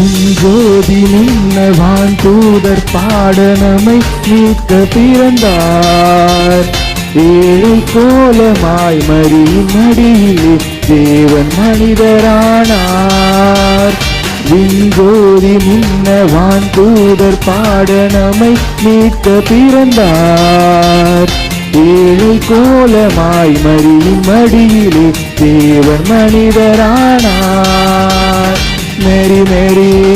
ஜோதி நின்னவான் தூதர் பாட நம்மை மீட்க பிறந்தார். ஏழை கோலமாய் மரியின் மடியிலே தேவன் மனிதரானார். விண்ஜோதி நின்னவான் தூதர் பாட நம்மை மீட்க பிறந்தார். ஏழை கோலமாய் மரியின் மடியிலே தேவன் மனிதரானார். Merry merry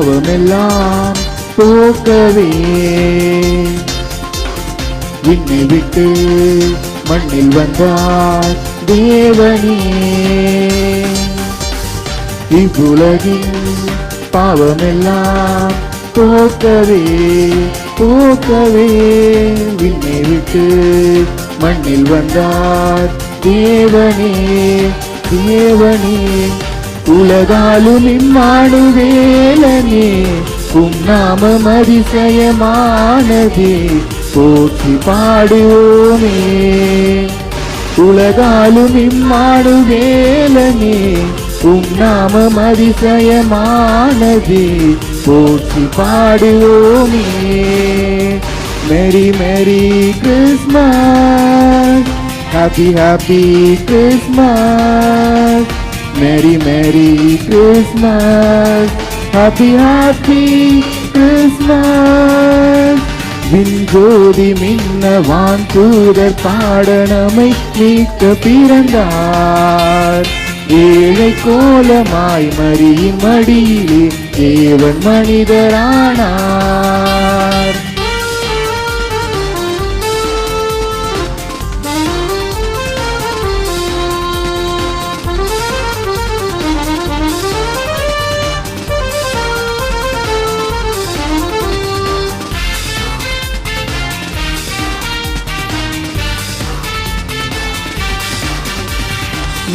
பாவமெல்லாம் போக்கவே. என்னை விட்டு மண்ணில் வந்தார் தேவனே. இவ்வுலகின் பாவமெல்லாம் போக்கவே போக்கவே. விண்ணை விட்டு மண்ணில் வந்தார் தேவனே தேவனே. உலகாலும் இம்மாடுவேலனே உம் நாமம் அதிசயமானதே போற்றி பாடுவோமே. உலகாலும் இம்மாடுவேலனே உம் நாமம் அதிசயமானதே போற்றி பாடுவோமே. Merry merry Christmas happy happy Christmas. Merry, merry Christmas Happy, happy Christmas விண்ஜோதி மின்னவான் தூதர் பாடனமை மீட்க பிறந்தார். ஏழை கோலமாய் மறியின் மடியிலே தேவன் மனிதரானார்.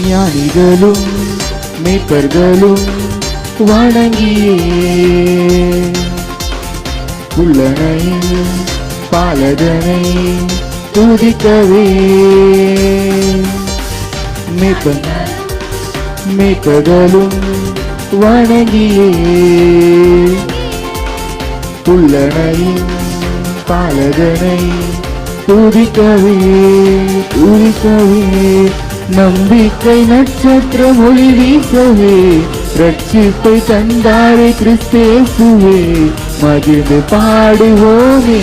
ஞானிகளும் மேய்ப்பர்களும் வணங்கியே. உள்ளனையும் பாலகனை துதிக்கவே. மேய்ப்பன் மேய்ப்பர்களும் வணங்கியே. உள்ளனையும் பாலதனை துதிக்கவே துதிக்கவே. நம்பிக்கை நட்சத்திரம் ஒளி வீசவே. ரட்சிப்பை தந்தாரே கிறிஸ்தேசுவே. மகிழ்ந்து பாடுவோமே.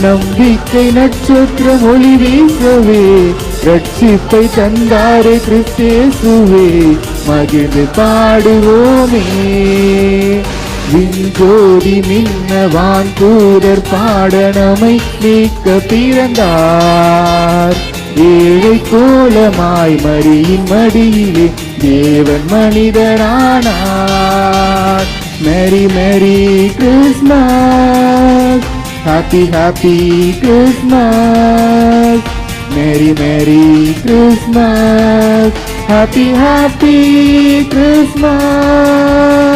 நம்பிக்கை நட்சத்திரம் ஒளி வீசவே. ரட்சிப்பை தந்தாரே கிறிஸ்தேசுவே. மகிழ்ந்து பாடுவோமே. விஞ்சோதி மின்னவான் தூதர் பாடனமை நீக்க பிறந்தார். ஏழை கோலமாய் மரியின் மடியிலே தேவன் மனிதரானார். Merry merry Christmas happy happy Christmas merry merry Christmas happy happy Christmas